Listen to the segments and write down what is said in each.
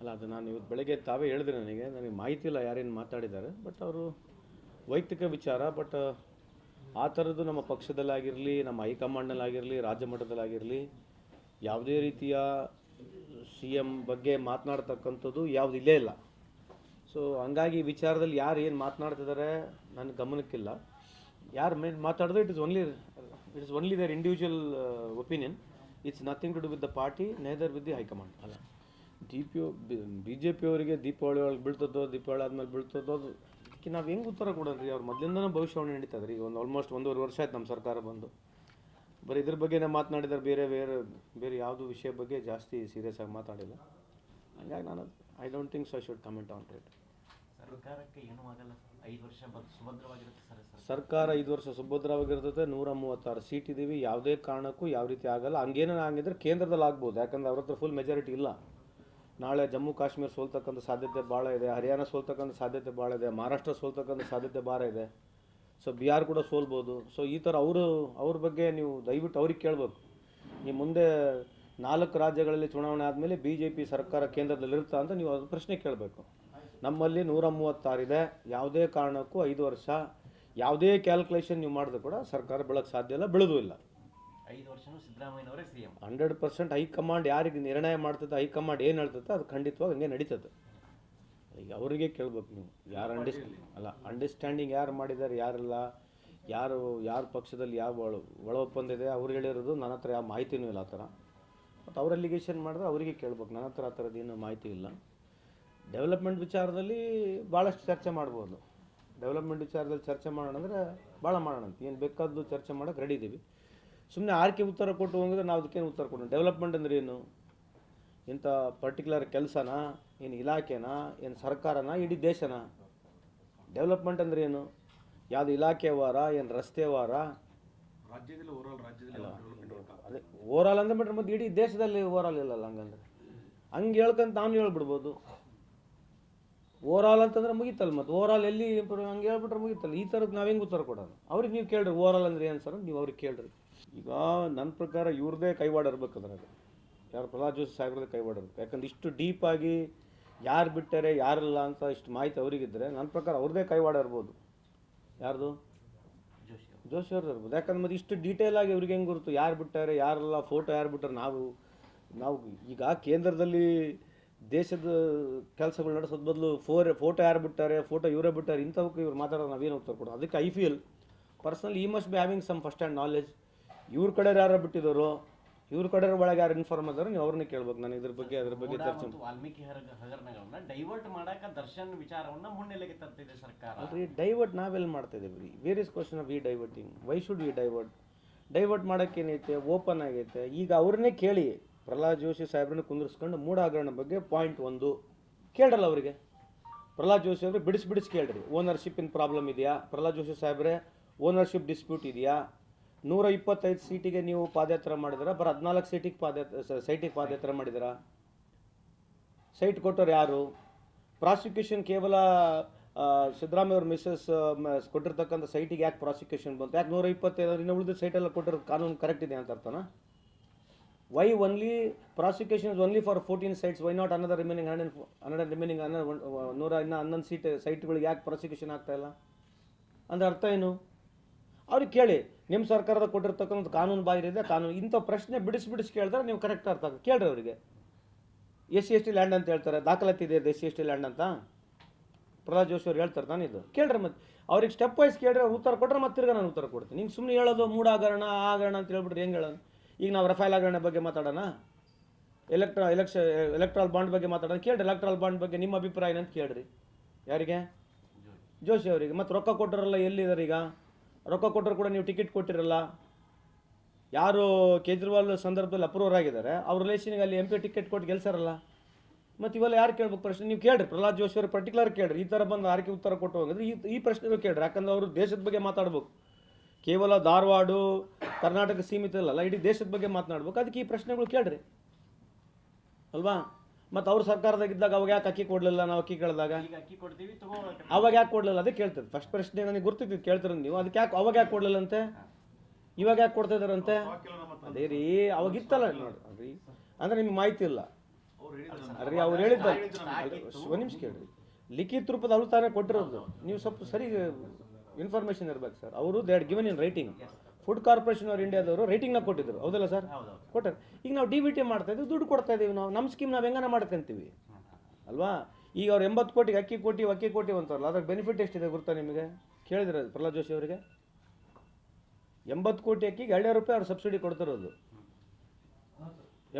ಅಲ್ಲ, ಅದು ನಾನು ಇವತ್ತು ಬೆಳಗ್ಗೆ ತಾವೇ ಹೇಳಿದೆ ನನಗೆ. ನನಗೆ ಮಾಹಿತಿ ಇಲ್ಲ ಯಾರೇನು ಮಾತಾಡಿದ್ದಾರೆ. ಬಟ್ ಅವರು ವೈಯಕ್ತಿಕ ವಿಚಾರ ಬಟ್ ಆ ಥರದ್ದು ನಮ್ಮ ಪಕ್ಷದಲ್ಲಾಗಿರಲಿ, ನಮ್ಮ ಹೈಕಮಾಂಡ್ನಲ್ಲಾಗಿರಲಿ, ರಾಜ್ಯ ಮಟ್ಟದಲ್ಲಾಗಿರಲಿ, ಯಾವುದೇ ರೀತಿಯ ಸಿ ಎಂ ಬಗ್ಗೆ ಮಾತನಾಡ್ತಕ್ಕಂಥದ್ದು ಯಾವುದು ಇಲ್ಲೇ ಇಲ್ಲ. ಸೊ ಹಂಗಾಗಿ ವಿಚಾರದಲ್ಲಿ ಯಾರು ಏನು ಮಾತನಾಡ್ತಿದ್ದಾರೆ ನನ್ನ ಗಮನಕ್ಕಿಲ್ಲ. ಯಾರು ಮೇನ್ ಮಾತಾಡಿದ್ರೆ it is only it is only their individual opinion it's nothing to do with the party neither with the high command. ಅಲ್ಲ. D P B J P ಅವರಿಗೆ ದೀಪಾವಳಿ ಒಳಗೆ ಬೀಳ್ತದೋ ದೀಪಾವಳಿ ಆದ್ಮೇಲೆ ಬೀಳ್ತದೋ ಅದು ಅದಕ್ಕೆ ನಾವು ಹೆಂಗೆ ಉತ್ತರ ಕೊಡೋದ್ರಿ? ಅವ್ರು ಮೊದಲಿಂದನೂ ಭವಿಷ್ಯವಾಣಿ ನಡೀತದೆ ರೀ ಒಂದು ಆಲ್ಮೋಸ್ಟ್ ಒಂದೂವರೆ ವರ್ಷ ಆಯ್ತು ನಮ್ಮ ಸರ್ಕಾರ ಬಂದು. ಬರೀ ಇದ್ರ ಬಗ್ಗೆನೇ ಮಾತನಾಡಿದ್ರೆ ಬೇರೆ ಬೇರೆ ಬೇರೆ ಯಾವುದು ವಿಷಯ ಬಗ್ಗೆ ಜಾಸ್ತಿ ಸೀರಿಯಸ್ ಆಗಿ ಮಾತಾಡಿಲ್ಲ. ಹಂಗಾಗಿ ನಾನು I don't think so I should comment on rate ಸರ್ಕಾರಕ್ಕೆ ಏನೂ ಆಗಲ್ಲ. ಐದು ವರ್ಷ ಸುಭದ್ರವಾಗಿರುತ್ತೆ ಸರ್ ಸರ್ ಸರ್ಕಾರ ಐದು ವರ್ಷ ಸುಭದ್ರವಾಗಿರ್ತದೆ ನೂರ ಮೂವತ್ತಾರು ಸೀಟ್ ಇದ್ದೀವಿ ಯಾವುದೇ ಕಾರಣಕ್ಕೂ ಯಾವ ರೀತಿ ಆಗಲ್ಲ. ಹಂಗೇನೋ ಆಗಿದ್ರೆ ಕೇಂದ್ರದಲ್ಲಿ ಆಗ್ಬೋದು. ಯಾಕಂದ್ರೆ ಅವ್ರ ಹತ್ರ ಫುಲ್ ಮೆಜಾರಿಟಿ ಇಲ್ಲ. ನಾಳೆ ಜಮ್ಮು ಕಾಶ್ಮೀರ ಸೋಲ್ತಕ್ಕಂಥ ಸಾಧ್ಯತೆ ಭಾಳ ಇದೆ, ಹರಿಯಾಣ ಸೋಲ್ತಕ್ಕಂಥ ಸಾಧ್ಯತೆ ಭಾಳ ಇದೆ, ಮಹಾರಾಷ್ಟ್ರ ಸೋಲ್ತಕ್ಕಂಥ ಸಾಧ್ಯತೆ ಭಾಳ ಇದೆ. ಸೊ ಬಿಹಾರ್ ಕೂಡ ಸೋಲ್ಬೋದು. ಸೊ ಈ ಥರ ಅವರು, ಅವ್ರ ಬಗ್ಗೆ ನೀವು ದಯವಿಟ್ಟು ಅವ್ರಿಗೆ ಕೇಳಬೇಕು. ಈ ಮುಂದೆ ನಾಲ್ಕು ರಾಜ್ಯಗಳಲ್ಲಿ ಚುನಾವಣೆ ಆದಮೇಲೆ ಬಿ ಜೆ ಪಿ ಸರ್ಕಾರ ಕೇಂದ್ರದಲ್ಲಿರುತ್ತಾ ಅಂತ ನೀವು ಅದು ಪ್ರಶ್ನೆ ಕೇಳಬೇಕು. ನಮ್ಮಲ್ಲಿ ನೂರ ಮೂವತ್ತಾರಿದೆ ಯಾವುದೇ ಕಾರಣಕ್ಕೂ ಐದು ವರ್ಷ, ಯಾವುದೇ ಕ್ಯಾಲ್ಕುಲೇಷನ್ ನೀವು ಮಾಡಿದ್ರು ಕೂಡ ಸರ್ಕಾರ ಬೆಳಕ್ಕೆ ಸಾಧ್ಯ ಇಲ್ಲ, ಬೆಳೆದೂ ಇಲ್ಲ. ಐದು ವರ್ಷನೂ ಸಿದ್ದರಾಮಯ್ಯನವರೇ C M hundred percent high command ಯಾರಿಗೆ ನಿರ್ಣಯ ಮಾಡ್ತದೆ ಹೈಕಮಾಂಡ್ ಏನು ಹೇಳ್ತದೆ ಅದು ಖಂಡಿತವಾಗಿ ಹಂಗೆ ನಡೀತದೆ. ಈಗ ಅವರಿಗೆ ಕೇಳ್ಬೇಕು ನೀವು ಯಾರು ಅಂಡಿಸ್ ಅಲ್ಲ ಅಂಡರ್ಸ್ಟ್ಯಾಂಡಿಂಗ್ ಯಾರು ಮಾಡಿದ್ದಾರೆ ಯಾರಿಲ್ಲ ಯಾರು ಯಾರ ಪಕ್ಷದಲ್ಲಿ ಯಾವ ಒಳ ಒಳ ಒಪ್ಪಂದ ಇದೆ ಅವ್ರು ಹೇಳಿರೋದು ನನ್ನ ಹತ್ರ ಯಾವ ಮಾಹಿತಿನೂ ಇಲ್ಲ ಆ ಥರ. ಮತ್ತು ಅವ್ರು ಅಲಿಗೇಷನ್ ಮಾಡಿದ್ರೆ ಅವರಿಗೆ ಕೇಳ್ಬೇಕು ನನ್ನ ಹತ್ರ ಆ ಥರದ್ದು ಏನು ಮಾಹಿತಿ ಇಲ್ಲ. ಡೆವಲಪ್ಮೆಂಟ್ ವಿಚಾರದಲ್ಲಿ ಭಾಳಷ್ಟು ಚರ್ಚೆ ಮಾಡ್ಬೋದು. ಡೆವಲಪ್ಮೆಂಟ್ ವಿಚಾರದಲ್ಲಿ ಚರ್ಚೆ ಮಾಡೋಣ ಅಂದರೆ ಭಾಳ ಮಾಡೋಣ ಏನು ಬೇಕಾದ್ದು ಚರ್ಚೆ ಮಾಡೋಕ್ಕೆ ರೆಡಿ ಇದ್ದೀವಿ ಸುಮ್ಮನೆ ಆರ್ಕೆ ಉತ್ತರ ಕೊಟ್ಟು ಹೋಗಿದ್ರೆ ನಾವು ಅದಕ್ಕೇನು ಉತ್ತರ ಕೊಡೋಣ? ಡೆವಲಪ್ಮೆಂಟ್ ಅಂದ್ರೆ ಏನು? ಇಂಥ ಪರ್ಟಿಕ್ಯುಲರ್ ಕೆಲಸನ? ಏನು ಇಲಾಖೆನಾ? ಏನು ಸರ್ಕಾರನ? ಇಡೀ ದೇಶನ? ಡೆವಲಪ್ಮೆಂಟ್ ಅಂದ್ರೆ ಏನು? ಯಾವುದು ಇಲಾಖೆ ವಾರ ಏನು ರಸ್ತೆ ವಾರ? ರಾಜ್ಯದಲ್ಲಿ ಓವರಾಲ್ ರಾಜ್ಯದಲ್ಲಿ ಅದೇ ಓವರಾಲ್ ಅಂದ್ರೆ ಬಿಟ್ರೆ ಮತ್ತೆ ಇಡೀ ದೇಶದಲ್ಲಿ ಓವರಾಲ್ ಇಲ್ಲಲ್ಲ ಹಂಗಂದ್ರೆ. ಹಂಗೆ ಹೇಳ್ಕಂತ ನಾನು ಹೇಳ್ಬಿಡ್ಬೋದು. ಓವರಾಲ್ ಅಂತಂದ್ರೆ ಮುಗೀತಲ್ಲ ಮತ್ತು. ಓವರಾಲ್ ಎಲ್ಲಿ ಹಂಗೆ ಹೇಳ್ಬಿಟ್ರೆ ಮುಗಿತಲ್ಲ. ಈ ಥರದ್ದು ನಾವು ಹೆಂಗೆ ಉತ್ತರ ಕೊಡೋದು? ಅವ್ರಿಗೆ ನೀವು ಕೇಳ್ರಿ. ಓವರಾಲ್ ಅಂದ್ರೆ ಏನು ಸರ್? ನೀವು ಅವ್ರಿಗೆ ಕೇಳ್ರಿ. ಈಗ ನನ್ನ ಪ್ರಕಾರ ಇವ್ರದ್ದೇ ಕೈವಾಡ ಇರ್ಬೇಕು ಅದ್ರಾಗ. ಯಾರು ಪ್ರಹ್ಲಾದ್ ಜೋಶಿ ಸಾಹೇಬ್ರದ್ದೇ ಕೈವಾಡ ಇರ್ಬೇಕು. ಯಾಕಂದ್ರೆ ಇಷ್ಟು ಡೀಪಾಗಿ ಯಾರು ಬಿಟ್ಟರೆ ಯಾರಿಲ್ಲ ಅಂತ ಇಷ್ಟು ಮಾಹಿತಿ ಅವರಿಗಿದ್ರೆ ನನ್ನ ಪ್ರಕಾರ ಅವ್ರದ್ದೇ ಕೈವಾಡ ಇರ್ಬೋದು. ಯಾರ್ದು? ಜೋಶಿ ಅವರು. ಅವ್ರದ್ದು ಇರ್ಬೋದು. ಯಾಕಂದ್ರೆ ಮತ್ತೆ ಇಷ್ಟು ಡೀಟೇಲ್ ಆಗಿ ಅವ್ರಿಗೆ ಹೆಂಗೆ ಗುರುತು? ಯಾರು ಬಿಟ್ಟಾರೆ ಯಾರಲ್ಲ ಫೋಟೋ ಯಾರು ಬಿಟ್ಟರೆ ನಾವು ನಾವು ಈಗ ಕೇಂದ್ರದಲ್ಲಿ ದೇಶದ ಕೆಲಸಗಳು ನಡೆಸೋದ್ ಬದಲು ಫೋರ್ ಫೋಟೋ ಯಾರು ಬಿಟ್ಟಾರೆ ಫೋಟೋ ಇವರೇ ಬಿಟ್ಟಾರೆ ಇಂಥವಕ್ಕೆ ಇವ್ರು ಮಾತಾಡೋದು ನಾವೇನು ಉತ್ತರ ಕೊಡೋದು? ಅದಕ್ಕೆ I feel personally he must be having some first hand knowledge ಇವ್ರ ಕಡೆ ಯಾರು ಬಿಟ್ಟಿದ್ರು ಇವ್ರ ಕಡೆ ಒಳಗೆ ಯಾರು ಇನ್ಫಾರ್ಮ್ ಅದಾರೋ ನೀವು ಅವ್ರನ್ನ ಕೇಳ್ಬೇಕು. ನಾನು ಇದ್ರ ಬಗ್ಗೆ ಅದ್ರ ಬಗ್ಗೆ ಚರ್ಚೆ ಮತ್ತು ವಾಲ್ಮೀಕಿ ಹಗರಣಗಳನ್ನ ಡೈವರ್ಟ್ ಮಾಡಾಕ ದರ್ಶನ್ ವಿಚಾರವನ್ನ ಮುನ್ನೆಲೆಗೆ ತರ್ತಿದೆ ಸರ್ಕಾರ. ಅಲ್ರಿ ಡೈವರ್ಟ್ ನಾವೆಲ್ಲಿ ಮಾಡ್ತಾ ಇದೀವಿ ರೀ ವೇರ್ ಇಸ್ ಕ್ವಶನ್ ಆಫ್ ಈ diverting why should we divert divert ಮಾಡೋಕ್ಕೇನೈತೆ open ಆಗೈತೆ. ಈಗ ಅವ್ರನ್ನೇ ಕೇಳಿ ಪ್ರಹ್ಲಾದ್ ಜೋಶಿ ಸಾಹೇಬ್ರನ್ನ ಕುಂದಿರ್ಸ್ಕೊಂಡು ಮೂಡ ಹಗರಣ ಬಗ್ಗೆ ಪಾಯಿಂಟ್ ಒಂದು ಕೇಳ್ರಲ್ಲ ಅವರಿಗೆ. ಪ್ರಹ್ಲಾದ್ ಜೋಶಿ ಅವ್ರಿಗೆ ಬಿಡಿಸಿ ಬಿಡಿಸಿ ಕೇಳ್ರಿ. ಓನರ್ಶಿಪ್ ಇನ್ ಪ್ರಾಬ್ಲಮ್ ಇದೆಯಾ? ಪ್ರಹ್ಲಾದ್ ಜೋಶಿ ಸಾಹೇಬ್ರೆ ಓನರ್ಶಿಪ್ ಡಿಸ್ಪ್ಯೂಟ್ ಇದೆಯಾ? ನೂರ ಇಪ್ಪತ್ತೈದು ಸೀಟಿಗೆ ನೀವು ಪಾದಯಾತ್ರೆ ಮಾಡಿದಿರಾ ಬರ ಹದಿನಾಲ್ಕು ಸೀಟಿಗೆ ಪಾದಯಾತ್ರೆ ಸೈಟಿಗೆ ಪಾದಯಾತ್ರೆ ಮಾಡಿದಿರಾ ಸೈಟ್ ಕೊಟ್ಟವ್ರು ಯಾರು? ಪ್ರಾಸಿಕ್ಯೂಷನ್ ಕೇವಲ ಸಿದ್ದರಾಮಯ್ಯ ಅವ್ರ ಮಿಸ್ಸಸ್ ಕೊಟ್ಟಿರ್ತಕ್ಕಂಥ ಸೈಟಿಗೆ ಯಾಕೆ ಪ್ರಾಸಿಕ್ಯೂಷನ್ ಬಂತು? ಯಾಕೆ ನೂರ ಇಪ್ಪತ್ತೈದು ಇನ್ನು ಉಳಿದ ಸೈಟೆಲ್ಲ ಕೊಟ್ಟಿರೋದು ಕಾನೂನು ಕರೆಕ್ಟ್ ಇದೆ ಅಂತ ಅರ್ಥನಾ? Why only prosecution is only for fourteen sites why not another remaining hundred hundred remaining ನೂರ ಇನ್ನು ಹನ್ನೊಂದು ಸೀಟ್, ಸೈಟ್ಗಳಿಗೆ ಯಾಕೆ ಪ್ರಾಸಿಕ್ಯೂಷನ್ ಆಗ್ತಾಯಿಲ್ಲ ಅಂದ್ರೆ ಅರ್ಥ ಏನು? ಅವ್ರಿಗೆ ಕೇಳಿ ನಿಮ್ಮ ಸರ್ಕಾರದ ಕೊಟ್ಟಿರ್ತಕ್ಕಂಥ ಕಾನೂನು ಬಾಹಿರಿದೆ ಕಾನೂನು ಇಂಥ ಪ್ರಶ್ನೆ ಬಿಡಿಸಿ ಬಿಡಿಸಿ ಕೇಳಿದ್ರೆ ನೀವು ಕರೆಕ್ಟ್ ಅರ್ಥ ಆಗ ಕೇಳ್ರಿ ಅವರಿಗೆ. S C S T land ಅಂತ ಹೇಳ್ತಾರೆ. ದಾಖಲಾತಿ ಇದೆ S C S T land ಅಂತ. ಪ್ರಹ್ಲಾದ್ ಜೋಶಿ ಅವ್ರು ಹೇಳ್ತಾರೆ ನಾನು ಇದು. ಕೇಳ್ರಿ ಮತ್ತೆ. ಅವ್ರಿಗೆ ಸ್ಟೆಪ್ ವೈಸ್ ಕೇಳ್ರಿ ಅವ್ರು ಉತ್ತರ ಕೊಟ್ಟರೆ ಮತ್ತೆ ತಿರ್ಗ ನಾನು ಉತ್ತರ ಕೊಡ್ತೀನಿ. ನಿಂಗೆ ಸುಮ್ಮನೆ ಹೇಳೋದು ಮೂಡಾಗರಣ, ಆಗರಣ ಅಂತ ಹೇಳ್ಬಿಟ್ರೆ ಹೆಂಗೆ ಹೇಳೋಣ ಈಗ ನಾವು ರಫೇಲ್ ಹಗರಣ ಬಗ್ಗೆ ಮಾತಾಡೋಣ? ಎಲೆಕ್ಟ್ರಾ ಎಲೆಕ್ಷ, ಎಲೆಕ್ಟ್ರಾಲ್ ಬಾಂಡ್ ಬಗ್ಗೆ ಮಾತಾಡೋಣ? ಕೇಳ್ರಿ, ಎಲೆಕ್ಟ್ರಾಲ್ ಬಾಂಡ್ ಬಗ್ಗೆ ನಿಮ್ಮ ಅಭಿಪ್ರಾಯ ಅಂತ ಕೇಳ್ರಿ. ಯಾರಿಗೆ? ಜೋಶಿ ಅವರಿಗೆ. ಮತ್ತು ರೊಕ್ಕ ಕೊಟ್ಟರಲ್ಲ ಎಲ್ಲಿದ್ದಾರೆ ಈಗ? ರೊಕ್ಕ ಕೊಟ್ಟರು ಕೂಡ ನೀವು ಟಿಕೆಟ್ ಕೊಟ್ಟಿರಲ್ಲ. ಯಾರು ಕೇಜ್ರಿವಾಲ್ ಸಂದರ್ಭದಲ್ಲಿ ಅಪ್ರೂವರ್ ಆಗಿದ್ದಾರೆ, ಅವ್ರ ರಿಲೇಷನ್ಗೆ ಅಲ್ಲಿ ಎಂ ಪಿ ಟಿಕೆಟ್ ಕೊಟ್ಟು ಗೆಲ್ಸಾರಲ್ಲ ಮತ್ತು ಇವೆಲ್ಲ ಯಾರು ಕೇಳ್ಬೇಕು ಪ್ರಶ್ನೆ? ನೀವು ಕೇಳ್ರಿ, ಪ್ರಹ್ಲಾದ್ ಜೋಶಿ ಅವರು ಪರ್ಟಿಕ್ಯುಲರ್ ಕೇಳ್ರಿ. ಈ ಥರ ಬಂದು ಆರ್ಕೆ ಉತ್ತರ ಕೊಟ್ಟು ಹೋಗಿದ್ರೆ ಈ ಈ ಪ್ರಶ್ನೆಗಳು ಕೇಳ್ರಿ. ಯಾಕಂದ್ರೆ ಅವರು ದೇಶದ ಬಗ್ಗೆ ಮಾತಾಡ್ಬೇಕು. ಕೇವಲ ಧಾರವಾಡ, ಕರ್ನಾಟಕ ಸೀಮಿತ ಇಲ್ಲಲ್ಲ ಇಡೀ ದೇಶದ ಬಗ್ಗೆ ಮಾತನಾಡ್ಬೇಕು. ಅದಕ್ಕೆ ಈ ಪ್ರಶ್ನೆಗಳು ಕೇಳ್ರಿ. ಅಲ್ವಾ? ಮತ್ತು ಅವ್ರ ಸರ್ಕಾರದಾಗಿದ್ದಾಗ ಅವಾಗ ಯಾಕೆ ಅಕ್ಕಿ ಕೊಡಲಿಲ್ಲ ನಾವು ಅಕ್ಕಿ ಕೇಳಿದಾಗ? ಅಕ್ಕಿ ಕೊಡ್ತೀವಿ ಅವಾಗ ಯಾಕೆ ಕೊಡಲಿಲ್ಲ? ಅದೇ ಕೇಳ್ತದೆ. ಫಸ್ಟ್ ಪ್ರಶ್ನೆ ನನಗೆ ಗೊತ್ತಿತ್ತು ಕೇಳ್ತಿರ ನೀವು. ಅದಕ್ಕೆ ಯಾಕೆ ಅವಾಗ ಯಾಕೆ ಕೊಡಲಿಲ್ಲಂತೆ? ಇವಾಗ ಯಾಕೆ ಕೊಡ್ತಾ ಇದಾರಂತೆ ಅದೇ ರೀ ಅವಾಗ ಇತ್ತಲ್ಲ ನೋಡ್ರಿ ಅಂದ್ರೆ ನಿಮ್ಗೆ ಮಾಹಿತಿ ಇಲ್ಲ. ಅದ್ರಿ ಅವ್ರು ಹೇಳಿದ್ದ. ಒಂದು ನಿಮಿಷ ಕೇಳ್ರಿ. ಲಿಖಿತ ರೂಪದ ಅವ್ರು ತಾನೇ ಕೊಟ್ಟಿರೋದು. ನೀವು ಸ್ವಲ್ಪ ಸರಿ ಇನ್ಫಾರ್ಮೇಶನ್ ಇರ್ಬೇಕು ಸರ್. ಅವರು they are given in writing food corporation of ಇಂಡಿಯಾದವರು ರೇಟಿಂಗ್ನ ಕೊಟ್ಟಿದ್ರು. ಹೌದಲ್ಲ ಸರ್ ಕೊಟ್ಟರು ಕೊಟ್ಟಾರೆ. ಈಗ ನಾವು ಡಿ ಬಿ ಟಿ ಮಾಡ್ತಾ ಇದ್ದೀವಿ ದುಡ್ಡು ಕೊಡ್ತಾ ಇದ್ದೀವಿ ನಾವು. ನಮ್ಮ ಸ್ಕೀಮ್ ನಾವು ಹೆಂಗನ ಮಾಡ್ಕೊಂತೀವಿ? ಅಲ್ವಾ? ಈಗ ಅವ್ರು ಎಂಬತ್ತು ಕೋಟಿಗೆ ಅಕ್ಕಿ ಕೋಟಿ ಅಕ್ಕಿ ಕೋಟಿ ಅಂತಾರಲ್ಲ ಅದ್ರ ಬೆನಿಫಿಟ್ ಎಷ್ಟಿದೆ ಗೊತ್ತಾ ನಿಮಗೆ? ಕೇಳಿದ್ರೆ ಪ್ರಹ್ಲಾದ್ ಜೋಶಿ ಅವರಿಗೆ? ಎಂಬತ್ತು ಕೋಟಿ ಅಕ್ಕಿಗೆ ಎರಡು ರೂಪಾಯಿ ಅವ್ರು ಸಬ್ಸಿಡಿ ಕೊಡ್ತಿರೋದು.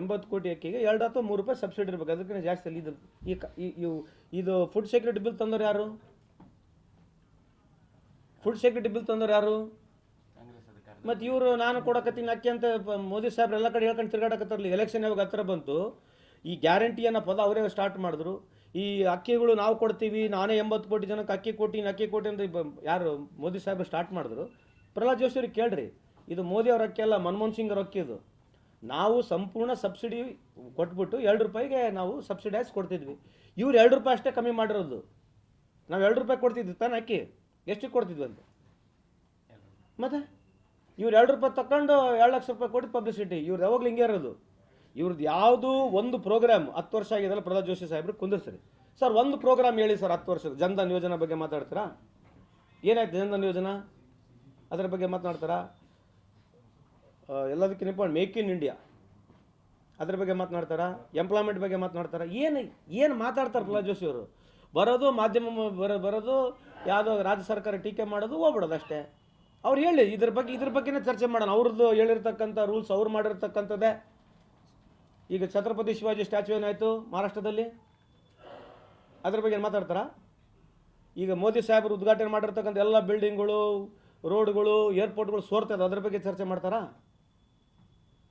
ಎಂಬತ್ತು ಕೋಟಿ ಅಕ್ಕಿಗೆ ಎರಡು ಅಥವಾ ಮೂರು ರೂಪಾಯಿ ಸಬ್ಸಿಡಿ ಇರಬೇಕು. ಅದಕ್ಕಿಂತ ಜಾಸ್ತಿ ಅಲ್ಲಿ ಇದು ಈ ಇದು ಫುಡ್ ಸೆಕ್ಯೂರಿಟಿ ಬಿಲ್ ತಂದವ್ರು ಯಾರು? ಫುಡ್ ಸೆಕ್ಯೂರಿಟಿ ಬಿಲ್ ತಂದವ್ರು ಯಾರು? ಮತ್ತು ಇವರು ನಾನು ಕೊಡಕತ್ತೀನಿ ಅಕ್ಕಿ ಅಂತ ಮೋದಿ ಸಾಹೇಬ್ರು ಎಲ್ಲ ಕಡೆ ಹೇಳ್ಕೊಂಡು ತಿರ್ಗಾಡಕತ್ತಾರಲ್ಲ ಎಲೆಕ್ಷನ್ ಯಾವಾಗ ಹತ್ರ ಬಂತು, ಈ ಗ್ಯಾರಂಟಿ ಅನ್ನೋ ಪದ ಅವರೇ ಸ್ಟಾರ್ಟ್ ಮಾಡಿದ್ರು. ಈ ಅಕ್ಕಿಗಳು ನಾವು ಕೊಡ್ತೀವಿ, ನಾನೇ ಎಂಬತ್ತು ಕೋಟಿ ಜನಕ್ಕೆ ಅಕ್ಕಿ ಕೊಟ್ಟಿನಿ ಅಕ್ಕಿ ಕೊಟ್ಟಿ ಅಂತ ಯಾರು ಮೋದಿ ಸಾಹೇಬ್ರು ಸ್ಟಾರ್ಟ್ ಮಾಡಿದ್ರು. ಪ್ರಹ್ಲಾದ್ ಜೋಶಿ ಅವ್ರಿಗೆ ಕೇಳ್ರಿ, ಇದು ಮೋದಿ ಅವ್ರ ಅಕ್ಕಿ ಅಲ್ಲ, ಮನಮೋಹನ್ ಸಿಂಗ್ ಅವ್ರ ಅಕ್ಕಿ ಇದು. ನಾವು ಸಂಪೂರ್ಣ ಸಬ್ಸಿಡಿ ಕೊಟ್ಬಿಟ್ಟು ಎರಡು ರೂಪಾಯಿಗೆ ನಾವು ಸಬ್ಸಿಡೈಸ್ ಕೊಡ್ತಿದ್ವಿ. ಇವ್ರು ಎರಡು ರೂಪಾಯಿ ಅಷ್ಟೇ ಕಮ್ಮಿ ಮಾಡಿರೋದು. ನಾವು ಎರಡು ರೂಪಾಯಿ ಕೊಡ್ತಿದ್ವಿ ತಾನೇ ಅಕ್ಕಿ? ಎಷ್ಟಕ್ಕೆ ಕೊಡ್ತಿದ್ವಿ ಅಂತ? ಮತ್ತೆ? ಇವ್ರು ಎರಡು ರೂಪಾಯಿ ತಗೊಂಡು ಎರಡು ಲಕ್ಷ ರೂಪಾಯಿ ಕೊಟ್ಟು ಪಬ್ಲಿಸಿಟಿ ಇವ್ರು ಯಾವಾಗಲೂ ಹಿಂಗೆ ಇರೋದು. ಇವ್ರದ್ದು ಯಾವುದು ಒಂದು ಪ್ರೋಗ್ರಾಮ್ ಹತ್ತು ವರ್ಷ ಆಗಿದೆಲ್ಲ ಪ್ರಹ್ಲಾದ್ ಜೋಶಿ ಸಾಹೇಬ್ರು ಕುಂದಿರ್ಸ್ರಿ. ಸರ್, ಒಂದು ಪ್ರೋಗ್ರಾಮ್ ಹೇಳಿ ಸರ್ ಹತ್ತು ವರ್ಷದ ಜನ್ಧನ್ ಯೋಜನೆ ಬಗ್ಗೆ ಮಾತಾಡ್ತೀರಾ? ಏನಾಯ್ತು ಜನ್ಧನ್ ಯೋಜನಾ? ಅದರ ಬಗ್ಗೆ ಮಾತನಾಡ್ತಾರಾ? ಎಲ್ಲದಕ್ಕೆ ಇಂಪಾರ್ಟೆಂಟ್ ಮೇಕ್ ಇನ್ ಇಂಡಿಯಾ ಅದ್ರ ಬಗ್ಗೆ ಮಾತನಾಡ್ತಾರಾ? ಎಂಪ್ಲಾಯ್ಮೆಂಟ್ ಬಗ್ಗೆ ಮಾತನಾಡ್ತಾರಾ? ಏನು ಏನು ಮಾತಾಡ್ತಾರೆ ಪ್ರಹ್ಲಾದ್ ಜೋಶಿ ಅವರು? ಬರೋದು ಮಾಧ್ಯಮ ಬರೋದು ಯಾವುದೋ ರಾಜ್ಯ ಸರ್ಕಾರ ಟೀಕೆ ಮಾಡೋದು ಹೋಗ್ಬಿಡೋದು ಅಷ್ಟೇ. ಅವ್ರು ಹೇಳಿ, ಇದ್ರ ಬಗ್ಗೆ ಇದ್ರ ಬಗ್ಗೆನೇ ಚರ್ಚೆ ಮಾಡೋಣ. ಅವ್ರದ್ದು ಹೇಳಿರ್ತಕ್ಕಂಥ ರೂಲ್ಸ್ ಅವ್ರು ಮಾಡಿರ್ತಕ್ಕಂಥದ್ದೇ. ಈಗ ಛತ್ರಪತಿ ಶಿವಾಜಿ ಸ್ಟ್ಯಾಚು ಏನಾಯಿತು ಮಹಾರಾಷ್ಟ್ರದಲ್ಲಿ? ಅದ್ರ ಬಗ್ಗೆ ಏನು ಮಾತಾಡ್ತಾರಾ? ಈಗ ಮೋದಿ ಸಾಹೇಬರು ಉದ್ಘಾಟನೆ ಮಾಡಿರ್ತಕ್ಕಂಥ ಎಲ್ಲ ಬಿಲ್ಡಿಂಗ್ಗಳು ರೋಡ್ಗಳು ಏರ್ಪೋರ್ಟ್ಗಳು ಸೋರ್ತಾ ಇದೆ. ಅದ್ರ ಬಗ್ಗೆ ಚರ್ಚೆ ಮಾಡ್ತಾರಾ?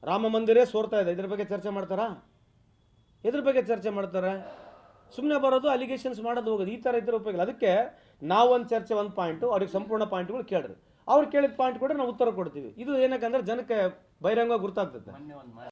ರಾಮ ಮಂದಿರೇ ಸೋರ್ತಾ ಇದೆ. ಇದ್ರ ಬಗ್ಗೆ ಚರ್ಚೆ ಮಾಡ್ತಾರಾ? ಇದ್ರ ಬಗ್ಗೆ ಚರ್ಚೆ ಮಾಡ್ತಾರೆ. ಸುಮ್ಮನೆ ಬರೋದು ಅಲಿಗೇಷನ್ಸ್ ಮಾಡೋದು ಹೋಗೋದು. ಈ ಥರ ಇದ್ರ ಉಪಯೋಗ ಅದಕ್ಕೆ ಅದಕ್ಕೆ ನಾವೊಂದು ಚರ್ಚೆ, ಒಂದು ಪಾಯಿಂಟು ಅವ್ರಿಗೆ ಸಂಪೂರ್ಣ ಪಾಯಿಂಟ್ಗಳು ಕೇಳ್ರಿ. ಅವ್ರು ಕೇಳಿದ ಪಾಯಿಂಟ್ ಕೂಡ ನಾವು ಉತ್ತರ ಕೊಡ್ತೀವಿ. ಇದು ಏನಕ್ಕಂದ್ರೆ ಜನಕ್ಕೆ ಬಹಿರಂಗ ಗುರ್ತಾಗ್ತದೆ.